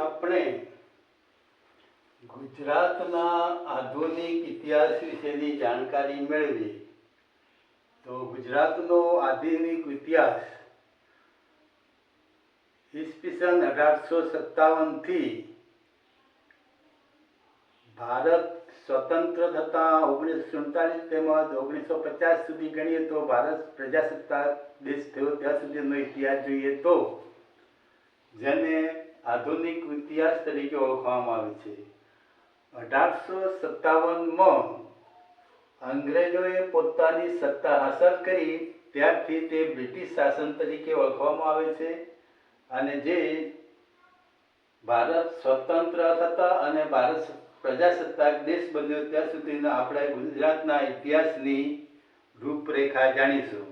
આપણે ગુજરાતના આધુનિક ઇતિહાસ વિશેની જાણકારી મેળવી, તો ગુજરાતનો આધુનિક ઇતિહાસ ઈસવીસન અઢારસો સત્તાવનથી ભારત સ્વતંત્ર થતાં ઓગણીસો સુડતાલીસ તેમજ ઓગણીસો પચાસ સુધી ગણીએ તો ભારત પ્રજાસત્તાક દેશ થયો. ત્યાં સુધીનો ઇતિહાસ જોઈએ તો જેને આધુનિક ઇતિહાસ તરીકે ઓળખવામાં આવે છે. અઢારસો સત્તાવનમાં અંગ્રેજોએ પોતાની સત્તા હાંસલ કરી, ત્યારથી તે બ્રિટિશ શાસન તરીકે ઓળખવામાં આવે છે અને જે ભારત સ્વતંત્ર થતા અને ભારત પ્રજાસત્તાક દેશ બન્યો, ત્યાં સુધીના આપણે ગુજરાતના ઇતિહાસની રૂપરેખા જાણીશું.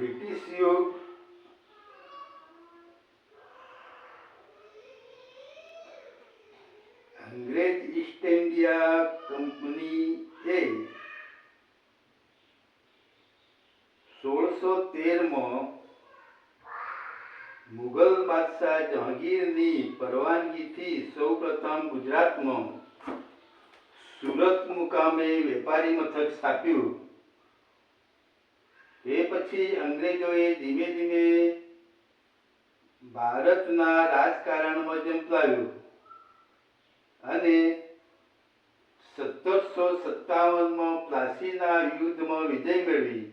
યુગ અંગ્રેજ ઈસ્ટ ઇન્ડિયા કંપની એ સોળસો તેરમાં મુગલ બાદશાહ જહાંગીરની પરવાનગીથી સૌ પ્રથમ ગુજરાતમાં સુરત મુકામે વેપારી મથક સ્થાપ્યું. તે પછી અંગ્રેજોએ ધીમે ધીમે ભારતના રાજકારણમાં ઝંપલાવ્યું અને સત્તરસો સત્તાવનમાં પ્લાસીના યુદ્ધમાં વિજય મેળવી.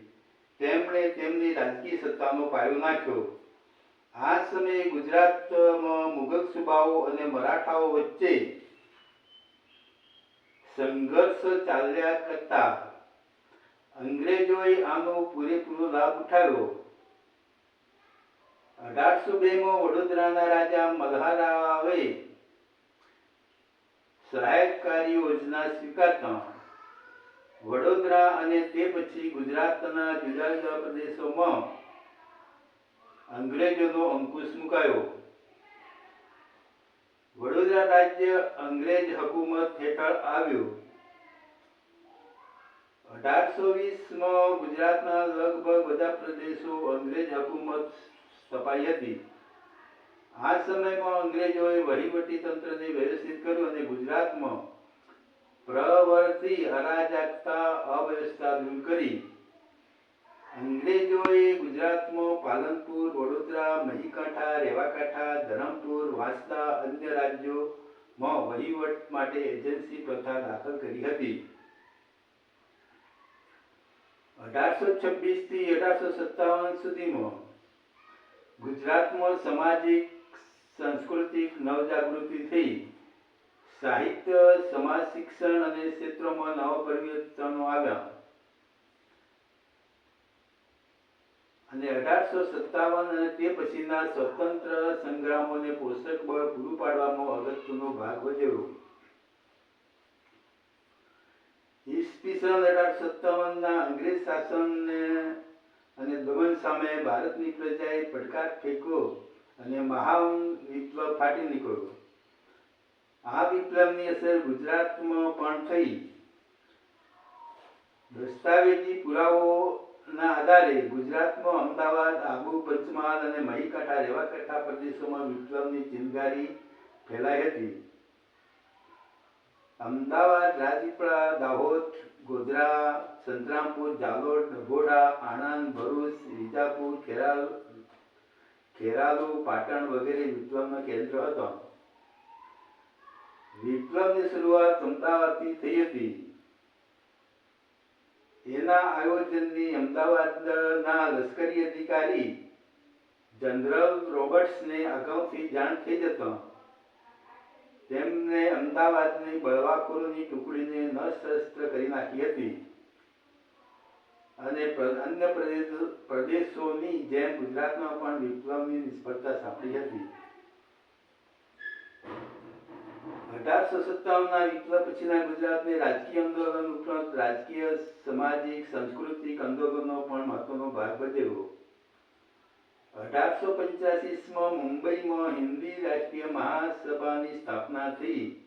તેમણે તેમની રાજકીય સત્તાનો પાયો નાખ્યો. આ સમયે ગુજરાતમાં મુગલ સુબાઓ અને મરાઠાઓ વચ્ચે સંઘર્ષ ચાલ્યા કરતા અંગ્રેજોએ આનો પૂરેપૂરો લાભ ઉઠાવ્યો. અઢારસો બે માં વડોદરાના રાજા મલ્હારાવે સહાયકારી યોજના સ્વીકારતા. વડોદરા અને તે પછી ગુજરાતના જુદા જુદા પ્રદેશોમાં અંગ્રેજોનો અંકુશ મુકાયો. વડોદરા રાજ્ય અંગ્રેજ હકુમત હેઠળ આવ્યું. અઢારસો વીસમાં ગુજરાતના લગભગ બધા પ્રદેશો અંગ્રેજ હકુમત સ્થપાઈ હતી. આ સમયમાં અંગ્રેજોએ વહીવટી તંત્રને વ્યવસ્થિત કર્યું અને ગુજરાતમાં પ્રવર્તી અરાજકતા અવ્યવસ્થા દૂર કરી. અંગ્રેજોએ ગુજરાતમાં પાલનપુર, વડોદરા, મહીકાંઠા, રેવાકાંઠા, ધરમપુર, વાંસદા અન્ય રાજ્યોમાં વહીવટ માટે એજન્સી પ્રથા દાખલ કરી હતી. અઢારસો છવ્વીસથી અઢારસો સત્તાવન સુધીમાં ગુજરાતમાં સામાજિક, સાંસ્કૃતિક નવજાગૃતિ થઈ. સાહિત્ય, સમાજ શિક્ષણ અને ક્ષેત્રોમાં નવા પરિવર્તનો આવ્યા. અને અઢારસો સત્તાવન અને તે પછીના સ્વતંત્ર સંગ્રામોને પોષક બળ પૂરું પાડવામાં અગત્યનો ભાગ ભજવ્યો. ઈસવીસન અઢારસો અંગ્રેજ શાસનને અને દમન સામે ભારતની પ્રજાએ પડકાર ફેંક્યો અને મહાન વિપ્લવ ફાટી નીકળ્યો. આ વિપ્લવની અસર ગુજરાતમાં પણ થઈ. દસ્તાવેજી પુરાવોના આધારે ગુજરાતમાં અમદાવાદ, આબુ, પંચમહાલ અને મહીકાંઠા રેવાકાંઠા પ્રદેશોમાં વિપ્લવની ચિનગારી ફેલાઈ હતી. અમદાવાદ, રાજપીપળા, દાહોદ ગોધરા, સંતરામપુર, જાલોર નગોડા આણંદ, ભરૂચ, વિજાપુર, ખેરાલ, ખેરાલુ, પાટણ વગેરે વિપ્લવનો કેન્દ્ર હતો. વિપ્લવની શરૂઆત અમદાવાદથી થઈ હતી. એના આયોજનની અમદાવાદના લશ્કરી અધિકારી જનરલ રોબર્ટ્સને અગાઉથી જાણ થઈ જતા. તેમને અમદાવાદની બળવાખોરોની ટુકડીને નશસ્ત્ર કરી નાખી હતી. અને અન્ય પ્રદેશો, પ્રદેશોની જેમ ગુજરાતમાં પણ વિપ્લવની નિષ્ફળતા સાંપડી હતી. અઢારસો સત્તાવનના વિપ્લવ પછીના ગુજરાતને રાજકીય આંદોલન ઉપરાંત રાજકીય, સામાજિક, સાંસ્કૃતિક આંદોલનો પણ મહત્વનો ભાગ ભજવ્યો. અઢારસો પંચ્યાસીસમાં મુંબઈમાં હિન્દી રાષ્ટ્રીય મહાસભાની સ્થાપના થઈ.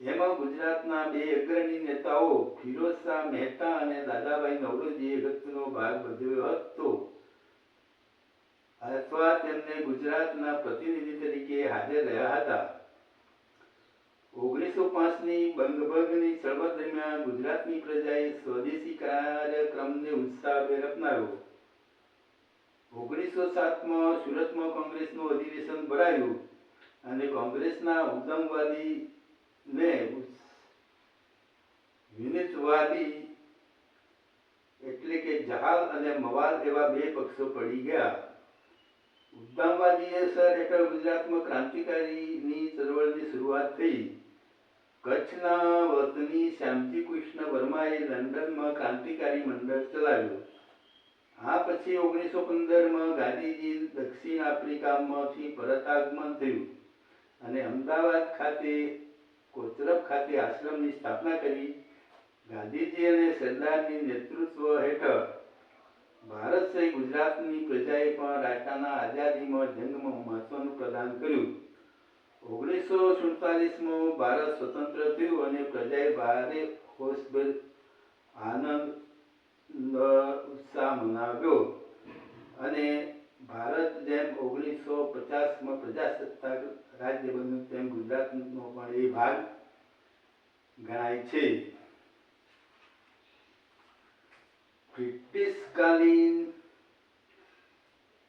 એમાં ગુજરાતના બે અગ્રણી નેતાઓ ફિરોઝ શાહ મહેતા અને દાદાભાઈ નવરોજીએ અગત્યનો ભાગ ભજવ્યો હતો. અથવા તેમને ગુજરાતના પ્રતિનિધિ તરીકે હાજર રહ્યા હતા. ઓગણીસો પાંચની બંગભંગની ચળવળ દરમિયાન ગુજરાતની પ્રજાએ સ્વદેશી કાર્યક્રમને ઉત્સાહભેર અપનાવ્યો. ઓગણીસો સાતમાં સુરતમાં કોંગ્રેસનું અધિવેશન ભરાયું અને કોંગ્રેસના ઉદ્યમવાદી ને વિનિતવાદી એટલે કે જહાલ અને મવાલ એવા બે પક્ષો પડી ગયા. ઉદ્યમવાદી અસર હેઠળ ગુજરાતમાં ક્રાંતિકારીની ચળવળની શરૂઆત થઈ. કચ્છના વતની શ્યામજી કૃષ્ણ વર્માએ લંડનમાં ક્રાંતિકારી મંડળ ચલાવ્યું. આ પછી ઓગણીસો પંદરમાં ગાંધીજી દક્ષિણ આફ્રિકામાંથી પરત આગમન થયું અને અમદાવાદ ખાતે, કોચરબ ખાતે આશ્રમની સ્થાપના કરી. ગાંધીજી અને સરદારની નેતૃત્વ હેઠળ ભારત સહિત ગુજરાતની પ્રજાએ પણ રાષ્ટ્રના આઝાદીમાં જંગમાં મહત્વનું પ્રદાન કર્યું. ઓગણીસો સુડતાલીસમાં ભારત સ્વતંત્ર થયું અને પ્રજાએ ભારે હોશભેર આનંદ ન ઉત્સાહ મનાવ્યો અને ભારત જેમ ઓગણીસો પચાસમાં પ્રજાસત્તાક રાજ્ય બન્યું, તેમ ગુજરાતનો પણ એ ભાગ ગણાય છે. બ્રિટિશકાલીન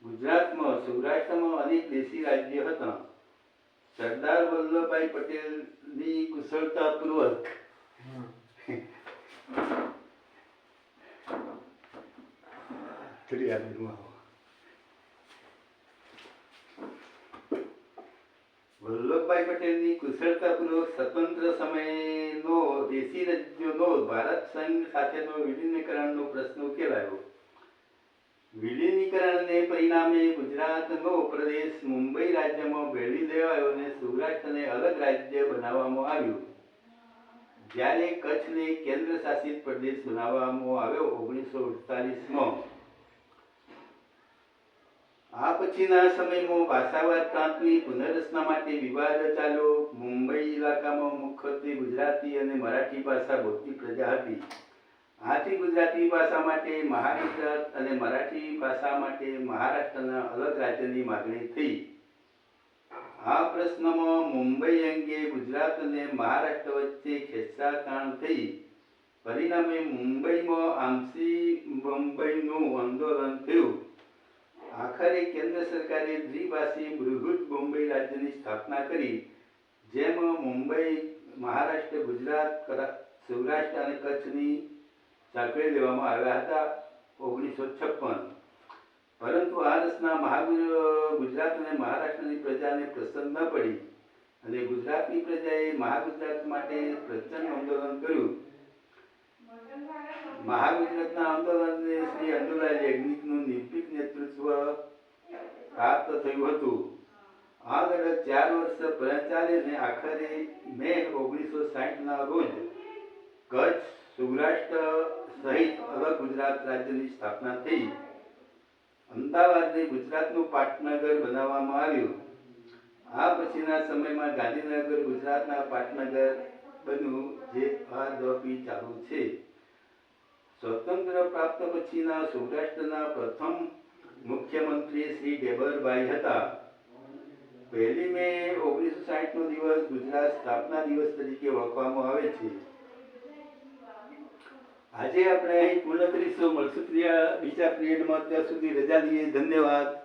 ગુજરાતમાં, સૌરાષ્ટ્રમાં અનેક દેશી રાજ્ય હતા. સરદાર વલ્લભભાઈ પટેલની કુશળતાપૂર્વક વાર બેઠું વલ્લભભાઈ પટેલની કુશળતાપૂર્વક સ્વતંત્ર સમયનો દેશી રાજ્યોનો ભારત સંઘ સાથેનો વિલીનીકરણનો પ્રશ્ન ઉકેલાયો વિલીનીકરણને પરિણામે ગુજરાતનો પ્રદેશ મુંબઈ રાજ્યમાં ભેળવી દેવાયો અને સૌરાષ્ટ્રને અલગ રાજ્ય બનાવવામાં આવ્યું જ્યારે કચ્છને કેન્દ્ર શાસિત પ્રદેશ બનાવવામાં આવ્યો ઓગણીસો અડતાલીસમાં આ પછીના સમયમાં ભાષાવાદ પ્રાંતની પુનર્રચના માટે વિવાદ ચાલ્યો મુંબઈ ઇલાકામાં મુખ્યત્વે ગુજરાતી અને મરાઠી ભાષા બોલતી પ્રજા હતી. આથી ગુજરાતી ભાષા માટે મહાગુજરાત અને મરાઠી ભાષા માટે મહારાષ્ટ્રના અલગ રાજ્યની માગણી થઈ. આ પ્રશ્નમાં મુંબઈ અંગે ગુજરાત અને મહારાષ્ટ્ર વચ્ચે ખેંચાતાણ થઈ. પરિણામે મુંબઈમાં આમસી મુંબઈનું આંદોલન થયું. આખરે કેન્દ્ર સરકારે દ્વિભાષી બૃહદ મુંબઈ રાજ્યની સ્થાપના કરી, જેમાં મુંબઈ, મહારાષ્ટ્ર, ગુજરાત સૌરાષ્ટ્ર અને કચ્છની સાંકળી લેવામાં આવ્યા હતા ઓગણીસો છપ્પન. પરંતુ આ રચના મહાગુ- ગુજરાત અને મહારાષ્ટ્રની પ્રજાને પસંદ ન પડી અને ગુજરાતની પ્રજાએ મહાગુજરાત માટે પ્રચંડ આંદોલન કર્યું. મહાગુજરાતના આંદોલનને શ્રી અંજુલાલ યાજ્ઞિકનું નિર્ભીક નેતૃત્વ પ્રાપ્ત થયું હતું. આ લડત ચાર વર્ષ પ્રચાલી અને આખરે મે ઓગણીસો સાહીઠના રોજ કચ્છ સૌરાષ્ટ્ર સહિત અલગ ગુજરાત રાજ્યની સ્થાપના થઈ. અમદાવાદને ગુજરાતનું પાટનગર બનાવવામાં આવ્યું. આ પછીના સમયમાં ગાંધીનગર ગુજરાતના પાટનગર બન્યું, જે આદપી ચાલુ છે. સ્વતંત્ર પ્રાપ્ત પછીના સૌરાષ્ટ્રના પ્રથમ મુખ્યમંત્રી શ્રી ડેબરભાઈ હતા. પહેલી મે ઓગણીસો સાઠ નો દિવસ ગુજરાત સ્થાપના દિવસ તરીકે ઓળખવામાં આવે છે. આજે આપણે અહીં પૂર્ણ કરીશું. મળશું બીજા પીરિયડમાં. ત્યાં સુધી રજા લઈએ. ધન્યવાદ.